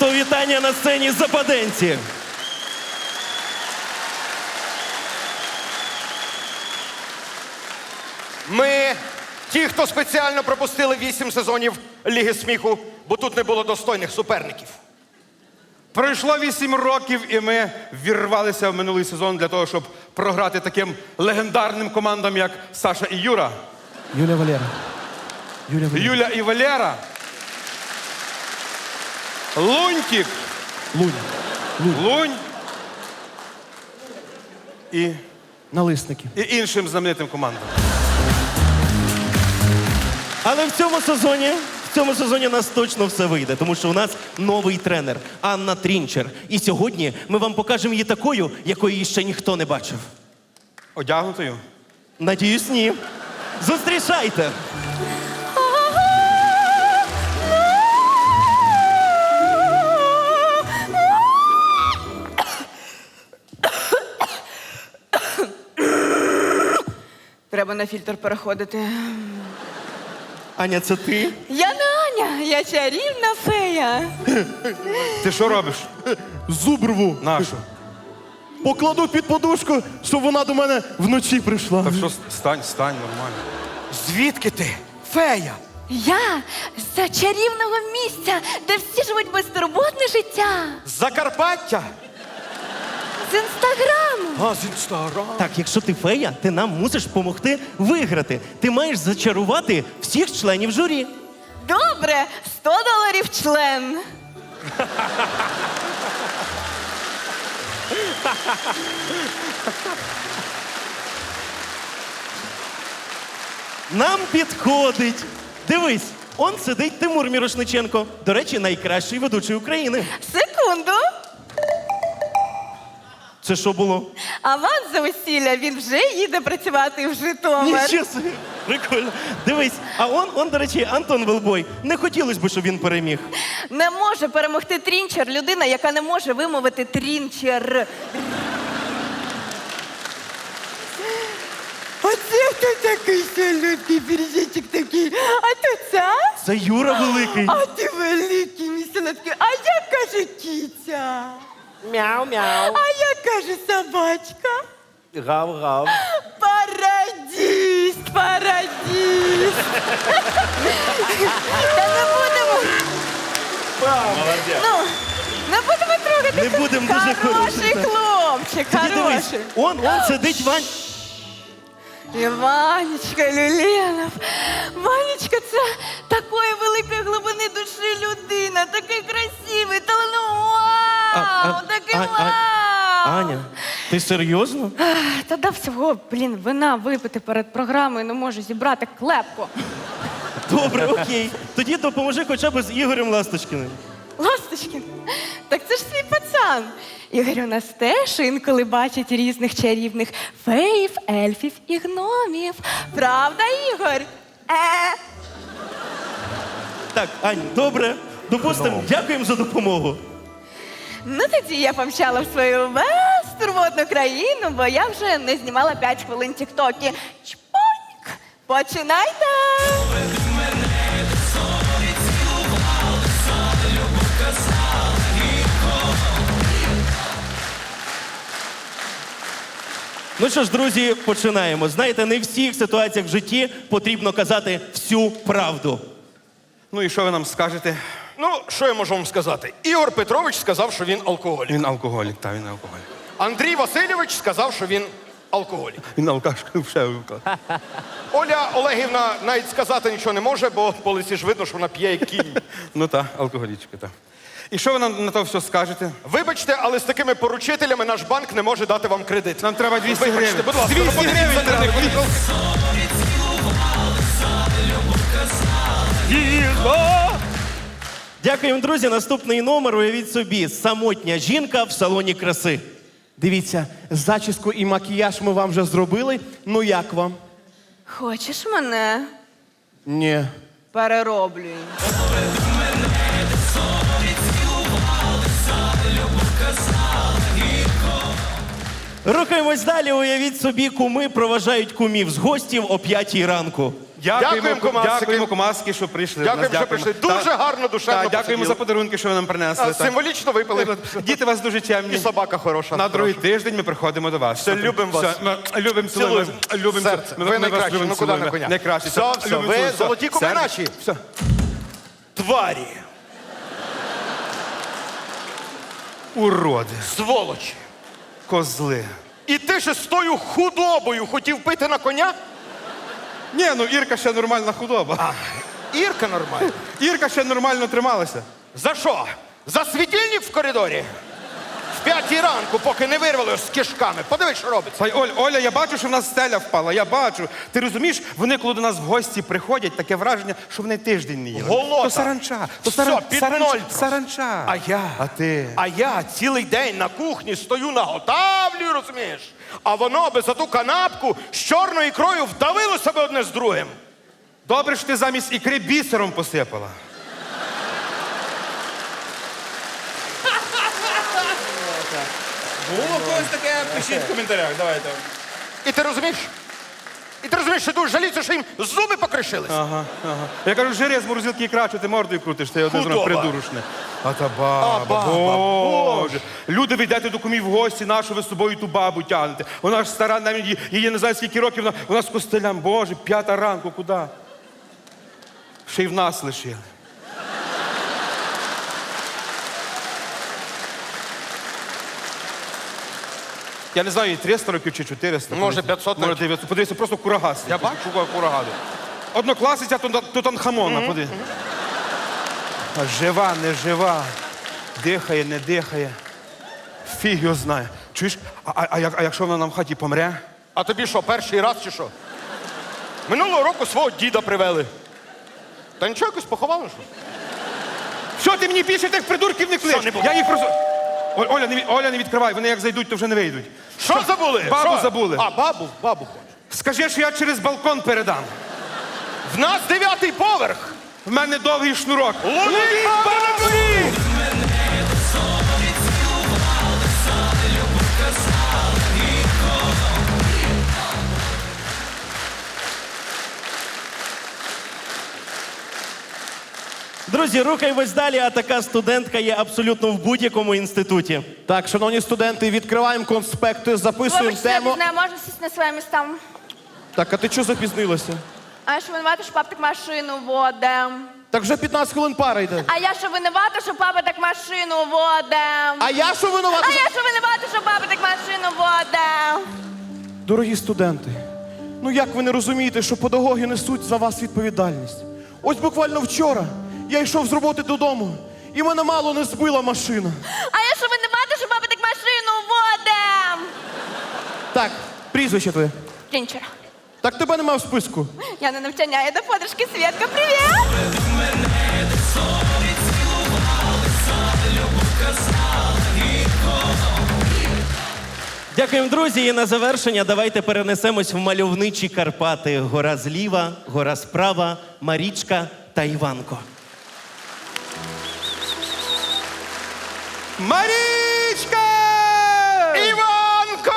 урочистого вітання на сцені западенці. Ми ті, хто спеціально пропустили вісім сезонів Ліги сміху, бо тут не було достойних суперників. Пройшло вісім років, і ми вірвалися в минулий сезон для того, щоб програти таким легендарним командам, як Саша і Юра, Юля Валера. Юля Валера. Юля і Валера, Лунтик, Лунь. Лунь і, Налисники. і іншим знаменитим командам. Але в цьому сезоні. В цьому сезоні у нас точно все вийде, тому що у нас новий тренер Анна Трінчер. І сьогодні ми вам покажемо її такою, якої ще ніхто не бачив. Одягнутою. Надіюсь, ні. Зустрічайте! Треба на фільтр переходити. Аня, це ти? Я не Аня, я чарівна фея. Ти що робиш? Зубрву. Нашу. Покладу під подушку, щоб вона до мене вночі прийшла. Так що стань, стань нормально. Звідки ти? Фея! Я з чарівного місця, де всі живуть безтурботне життя. З Закарпаття! З інстаграму. А, з інстаграму. Так, якщо ти фея, ти нам мусиш допомогти виграти. Ти маєш зачарувати всіх членів журі. Добре, 100 доларів член. Нам підходить. Дивись, он сидить Тимур Мірошниченко. До речі, найкращий ведучий України. Секунду. Це що було? Аванс за весілля він вже їде працювати в Житомир. Нічого собі. Прикольно. Дивись, а он, он, до речі, Антон Велбой. Не хотілося б, щоб він переміг. Не може перемогти трінчер людина, яка не може вимовити трінчер. Оце хто такий солодкий піржечок такий. А то ця? Це Юра Великий. А ти великий мій солодкий. А я кажу кіця. Мяу-мяу. А я кажу собачка. Гав-гав. Парадіст, парадіст. Та не будемо. Ну, не будемо трогати. Не будемо, дуже Хороший хороший, хлопчик, дивись, хороший. он, он сидить Вань. Іванечка Люленов. Ванечка це такої великої глибини душі людина, такий красивий. Вау, такий А- вау. А- Аня, ти серйозно? Та дав всього, блін, вина випити перед програмою, не можу зібрати клепку. Добре, окей. Тоді допоможи хоча б з Ігорем Ласточкіним. Ласточкін, так це ж свій пацан. Ігор у нас теж інколи бачить різних чарівних феїв, ельфів і гномів. Правда, Ігор? Е. Так, Ань, добре. Допустимо, дякуємо за допомогу. Ну тоді я помчала в свою безтурботну країну, бо я вже не знімала 5 хвилин тіктоки. Чпоньк! Починайте! Ну що ж, друзі, починаємо. Знаєте, не в всіх ситуаціях в житті потрібно казати всю правду. Ну і що ви нам скажете? Ну, що я можу вам сказати? Ігор Петрович сказав, що він алкоголік. Він алкоголік, та він алкоголік. Андрій Васильович сказав, що він алкоголік. Він алкашка вже алкоголік. Оля Олегівна навіть сказати нічого не може, бо по лиці ж видно, що вона п'є як кінь. Ну так, алкоголічка, так. І що ви нам на то все скажете? Вибачте, але з такими поручителями наш банк не може дати вам кредит. Нам треба 200 Вибачте, гривень. будь ласка, 200 ну, подивіться гривень на треба. них. Дякуємо, друзі. Наступний номер уявіть собі. Самотня жінка в салоні краси. Дивіться, зачіску і макіяж ми вам вже зробили. Ну як вам? Хочеш мене? Ні. Перероблюй. Рухаємось далі. Уявіть собі, куми проважають кумів з гостів о п'ятій ранку. Дякуємо, комасики. дякуємо, комаски, що прийшли. Дякуємо, Нас що прийшли. Дуже Так. гарно, душевно Так, Дякуємо посиділи. за подарунки, що ви нам принесли. А. Символічно випили. Діти у вас дуже чемні. І собака хороша. На другий тиждень ми приходимо до вас. Все, любимо вас. Все, ми любимо, цілуємо. Цілуємо. Любимо, Серце. ми- Ви вас найкращі. Ну, куди цілуємо. на коня? Найкращі. Все, все, ви цілуємо. золоті куми наші. Все. Тварі, Уроди, сволочі. козли. І ти ще з тою худобою хотів пити на коня? Ні, ну Ірка ще нормальна худоба. Ірка нормальна. Ірка ще нормально трималася. За що? За світильник в коридорі? В п'ятій ранку, поки не вирвали з кишками. Подивись, що робиться. Та, Оль, Оля, я бачу, що в нас стеля впала. Я бачу. Ти розумієш, вони, коли до нас в гості приходять, таке враження, що вони тиждень не їли. Голота. То саранча. То Все, саран... під саранча. ноль просто. саранча. А я? А ти? А я цілий день на кухні стою наготавлю, розумієш? А воно би за ту канапку з чорною ікрою вдавило себе одне з другим. Добре, що ти замість ікри бісером посипала. Було в когось таке, пишіть в коментарях, давайте. І ти розумієш? І ти розумієш, що дуже жаліться, що їм зуби покришились. Ага, ага. Я кажу, жири з морозилки ікра, що ти мордою крутиш, ти Худоба. придурушне. А та баба, А баба, боже. Люди, ви йдете до кумів в гості, нашу ви з собою ту бабу тягнете. Вона ж стара, навіть її, її не знаю скільки років, вона, вона з костелям, боже, п'ята ранку, куди? Ще й в нас лишили. Я не знаю, їй 300 років чи 400. Може, 500 Може, навіть. 900. Подивися, просто курага. Я бачу. Курагаду. Однокласиця Тутан- Тутанхамона, поди. А Жива, не жива. Дихає, не дихає. Фіг його знає. Чуєш, а, а, а, як, а якщо вона нам в хаті помре? А тобі що, перший раз чи що? Минулого року свого діда привели. Та нічого якось поховали, що? Що ти мені більше тих придурків не клич? Що не було? Я їх просто. Оль- Оля, не, Оля, не відкривай, вони як зайдуть, то вже не вийдуть. Що забули? Бабу Що? забули. А, бабу, бабу. хоче. Скажи, що я через балкон передам. В нас дев'ятий поверх. В мене довгий шнурок. Ловіть бабу! Друзі, рухаємось далі, а така студентка є абсолютно в будь-якому інституті. Так, шановні студенти, відкриваємо конспекти, записуємо Вибачте, я тему. не знаю, можна сісти на своє місце? Так, а ти чого запізнилася? А я що винувата, що папа так машину воде. Так вже 15 хвилин пара йде. А я що винувата, що папа так машину воде. А я що винувата? А я що винувата, що папа так машину воде. Дорогі студенти, ну як ви не розумієте, що педагоги несуть за вас відповідальність? Ось буквально вчора я йшов з роботи додому, і мене мало не збила машина. А я що винувата, що папа так машину воде. Так, прізвище твоє. Трінчер. Так тебе нема в списку. Я на навчання, я до подружки Свєтка, привіт! Дякуємо, друзі. І на завершення давайте перенесемось в мальовничі Карпати. Гора зліва, гора справа, Марічка та Іванко. Марічка! Іванко!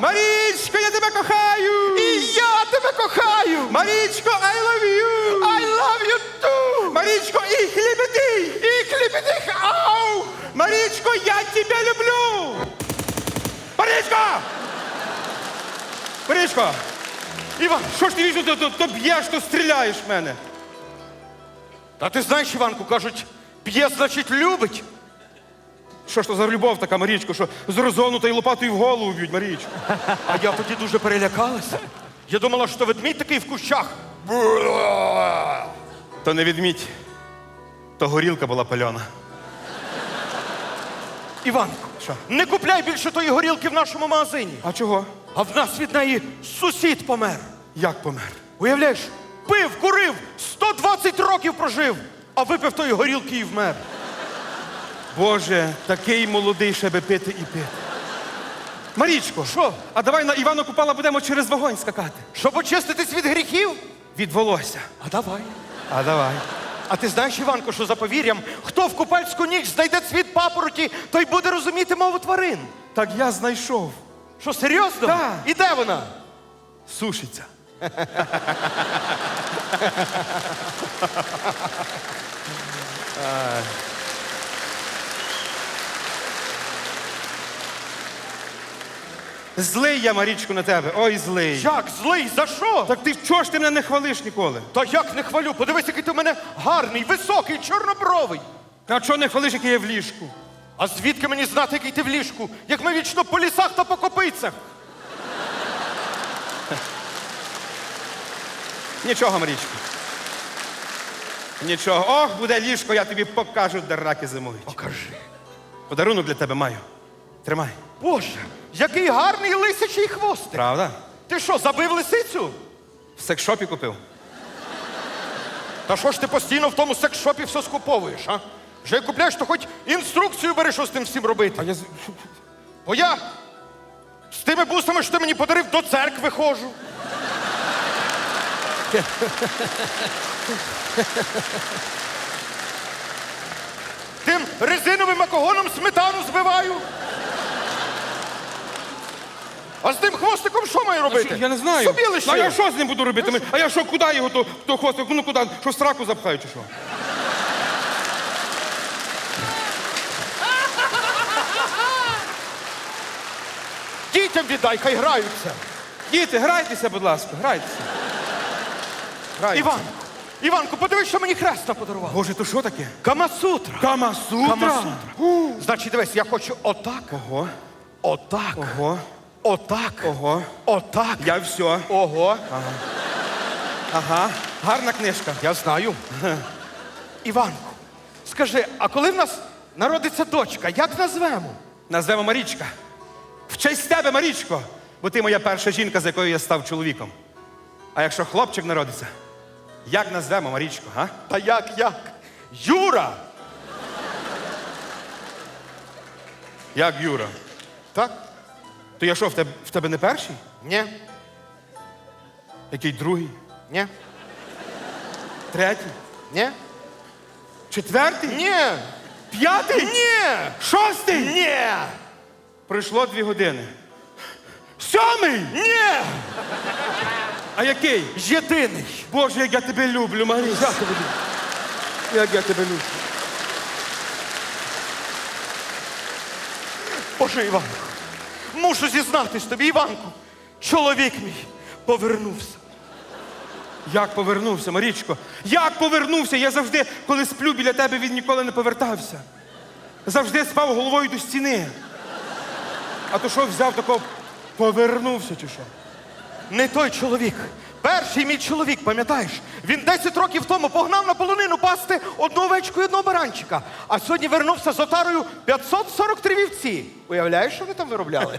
Марічко, я тебе кохаю! І я тебе кохаю! Марічко, I love you! I love you too! Марічко, і хлібетий! І кліпітих! Ау! Марічко, я тебе люблю! Марічко! Марічко! Іван! Що ж ти вічно то, то, то б'єш, то стріляєш в мене? Та ти знаєш, Іванку, кажуть, п'є, значить, любить. Що ж то за любов така, Марічко, що з розгону та й лопатою в голову б'ють, Марічко? А я тоді дуже перелякалася. Я думала, що ведмідь такий в кущах. То не відмідь, то горілка була пальона. Іванко, Що? не купляй більше тої горілки в нашому магазині. А чого? А в нас від неї сусід помер. Як помер? Уявляєш, пив, курив, 120 років прожив, а випив тої горілки і вмер. Боже, такий молодий ще би пити і пити. Марічко, Що? А давай на Івана Купала будемо через вогонь скакати. Щоб очиститись від гріхів? Від волосся. А давай. А давай. А ти знаєш, Іванко, що за повір'ям, хто в купальську ніч знайде цвіт папороті, той буде розуміти мову тварин. Так я знайшов. Що, серйозно? Так. І де вона? Сушиться. Злий я, Марічко, на тебе. Ой, злий. Як злий? За що? Так ти чого ж ти мене не хвалиш ніколи? Та як не хвалю? Подивись, який ти в мене гарний, високий, чорнобровий. А чого не хвалиш, який я в ліжку? А звідки мені знати, який ти в ліжку? Як ми вічно по лісах та по копицях. Нічого, Марічко. Нічого. Ох, буде ліжко, я тобі покажу, де раки зимують. Покажи. Подарунок для тебе маю. Тримай. Боже, який гарний лисячий хвостик. Правда? Ти що, забив лисицю? В секшопі купив. Та що ж ти постійно в тому секс-шопі все скуповуєш, а? Вже як купляєш, то хоч інструкцію бери, що з тим всім робити. А я з- Бо я з тими бусами, що ти мені подарив, до церкви ходжу. Тим резиновим макогоном сметану збиваю. А з тим хвостиком що маю робити? Я не знаю. Собі Ну, лише. А я що з ним буду робити? Ми- А я що, куди його, то, то хвостик? Ну куди? Що в сраку запхаю чи що? Дітям віддай, хай граються. Діти, грайтеся, будь ласка, грайтеся. Грайтеся. Іван, Іванку, подивись, що мені хреста подарував. Боже, то що таке? Камасутра. Камасутра? Камасутра. Значить, дивись, я хочу отак, Ого, отак, ого, отак, ого. отак. Я все. Ого, Ага. Гарна книжка. я знаю. Іванку, скажи, а коли в нас народиться дочка, як назвемо? Назвемо Марічка. В честь тебе, Марічко, бо ти моя перша жінка, з якою я став чоловіком. А якщо хлопчик народиться, як назвемо Марічко, га? Та як, як? Юра! Як Юра? Так? То я що, в тебе, в тебе не перший? Ні, Який другий? ні, Третій? ні, Четвертий? ні, П'ятий? ні, Шостий? ні, Пройшло дві години. Сьомий? ні, А який? єдиний. Боже, як я тебе люблю, Марія. Тебе люблю. Як я тебе люблю. Боже, Іванку, мушу зізнатись тобі, Іванку, чоловік мій повернувся. Як повернувся, Марічко? Як повернувся? Я завжди, коли сплю біля тебе, він ніколи не повертався. Завжди спав головою до стіни. А то що взяв такого, повернувся чи що? Не той чоловік. Перший мій чоловік, пам'ятаєш? Він 10 років тому погнав на полонину пасти одну овечку і одного баранчика. А сьогодні вернувся з отарою 543 вівці. Уявляєш, що вони там виробляли?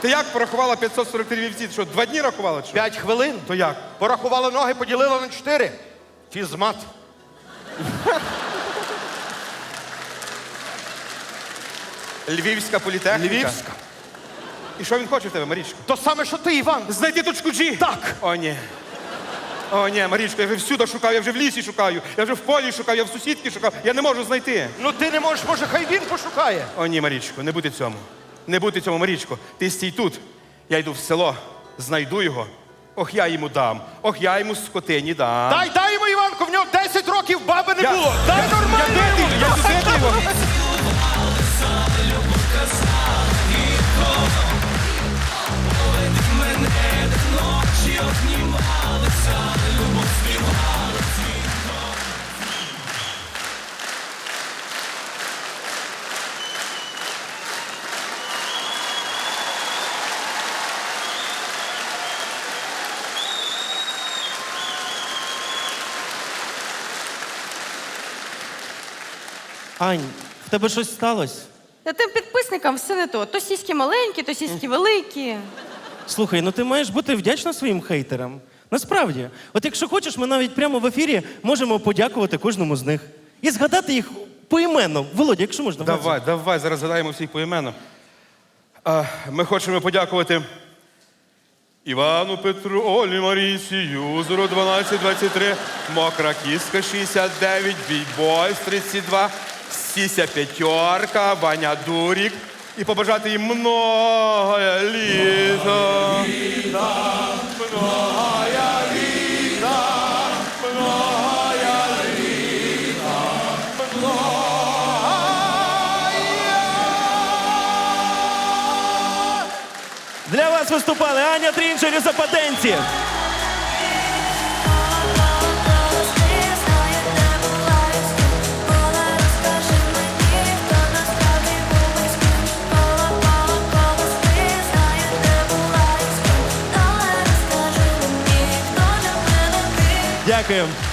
Ти як порахувала 543 вівці? Що, два дні рахувала? Чи? що? П'ять хвилин. То як? Порахувала ноги, поділила на чотири. Фізмат. Львівська політехніка. Львівська. І що він хоче в тебе, Марічко? То саме, що ти, Іван. Знайти точку G? Так. О, ні. О, ні, Марічко, я вже всюди шукаю, я вже в лісі шукаю, я вже в полі шукаю, я в сусідки шукаю. Я не можу знайти. Ну ти не можеш, може, хай він пошукає. О, ні, Марічко, не бути цьому. Не бути цьому, Марічко. Ти стій тут. Я йду в село, знайду його. Ох, я йому дам. Ох, я йому скотині дам. Дай, дай йому, Іванку, в нього 10 років баби не Я- було. Ань, в тебе щось сталося? Та тим підписникам все не то. То сіськи маленькі, то сіськи великі. Слухай, ну ти маєш бути вдячна своїм хейтерам. Насправді, от якщо хочеш, ми навіть прямо в ефірі можемо подякувати кожному з них і згадати їх поіменно. Володя, якщо можна. Владзо. Давай, давай, зараз згадаємо всіх поіменно. А, ми хочемо подякувати Івану Петру, Олі Марісі, Юзеру 1223, Мокра Кіска 69, Бійбойс 32, Сіся П'ятерка, Ваня Дурік, і побажати їм много літа. Для вас виступали Аня Трінчер і Западенці. Дякуємо.